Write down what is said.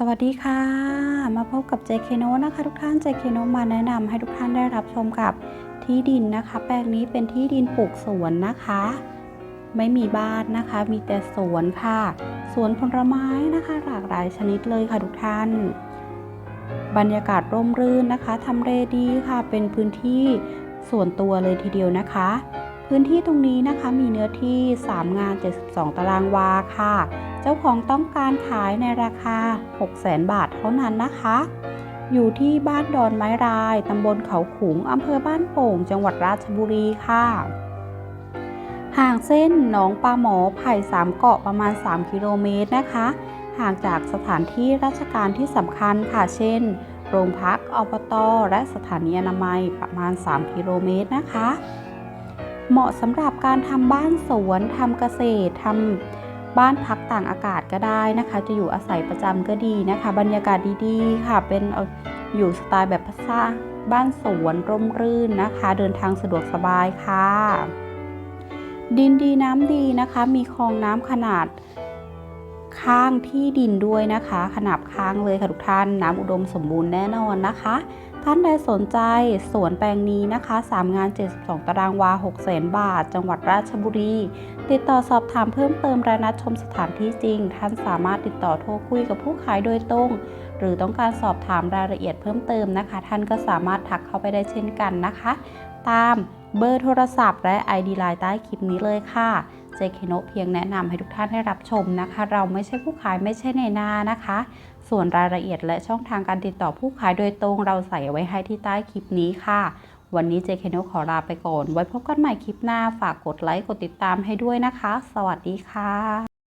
สวัสดีค่ะ มาพบกับ JK n o นะคะทุกท่าน JK n o มาแนะนำให้ทุกท่านได้รับชมกับที่ดินนะคะ แปลงนี้เป็นที่ดินปลูกสวนนะคะ ไม่มีบ้านนะคะ มีแต่สวนค่ะ สวนผลไม้นะคะ หลากหลายชนิดเลยค่ะทุกท่าน บรรยากาศร่มรื่นนะคะทำเลดีค่ะ เป็นพื้นที่ส่วนตัวเลยทีเดียวนะคะ พื้นที่ตรงนี้นะคะมีเนื้อที่ 3 งาน 72 ตารางวาค่ะ เจ้าของต้องการขายในราคา 600,000 บาทเท่านั้นนะคะ อยู่ที่บ้านดอนไม้ราย ตำบลเขาขุงอำเภอบ้านโป่ง จังหวัดราชบุรีค่ะ ห่างเส้นหนองปลาหมอไผ่สามเกาะประมาณ 3 กิโลเมตรนะคะ ห่างจากสถานที่ราชการที่สำคัญค่ะ เช่น โรงพักอบต และสถานีอนามัยประมาณ 3 กิโลเมตรนะคะ เหมาะสำหรับการทำบ้านสวนทำเกษตรทำบ้านพักต่างอากาศก็ได้นะคะ จะอยู่อาศัยประจำก็ดีนะคะ บรรยากาศดีๆ ค่ะ เป็นอยู่สไตล์แบบภาษาบ้านสวนร่มรื่นนะคะ เดินทางสะดวกสบายค่ะ ดินดีน้ำดีนะคะ มีคลองน้ำขนาด ข้างที่ดินด้วยนะคะ ขนาบข้างเลยค่ะทุกท่านน้ำอุดมสมบูรณ์แน่นอนนะคะ ท่านใดสนใจสวนแปลงนี้นะคะ 3 งาน 72 ตารางวา 6 0 0 0 0บาท จังหวัดราชบุรี ติดต่อสอบถามเพิ่มเติมและนัดชมสถานที่จริง ท่านสามารถติดต่อโทรคุยกับผู้ขายโดยตรง หรือต้องการสอบถามรายละเอียดเพิ่มเติมนะคะ ท่านก็สามารถทักเข้าไปได้เช่นกันนะคะ ตามเบอร์โทรศัพท์และ ID ไลน์ใต้คลิปนี้เลยค่ะ เจคโนเพียงแนะนำให้ทุกท่านได้รับชมนะคะ เราไม่ใช่ผู้ขายไม่ใช่ในหน้านะคะ ส่วนรายละเอียดและช่องทางการติดต่อผู้ขายโดยตรงเราใส่ไว้ให้ที่ใต้คลิปนี้ค่ะวันนี้เจคโนขอลาไปก่อน ไว้พบกันใหม่คลิปหน้า ฝากกดไลค์ กดติดตามให้ด้วยนะคะ สวัสดีค่ะ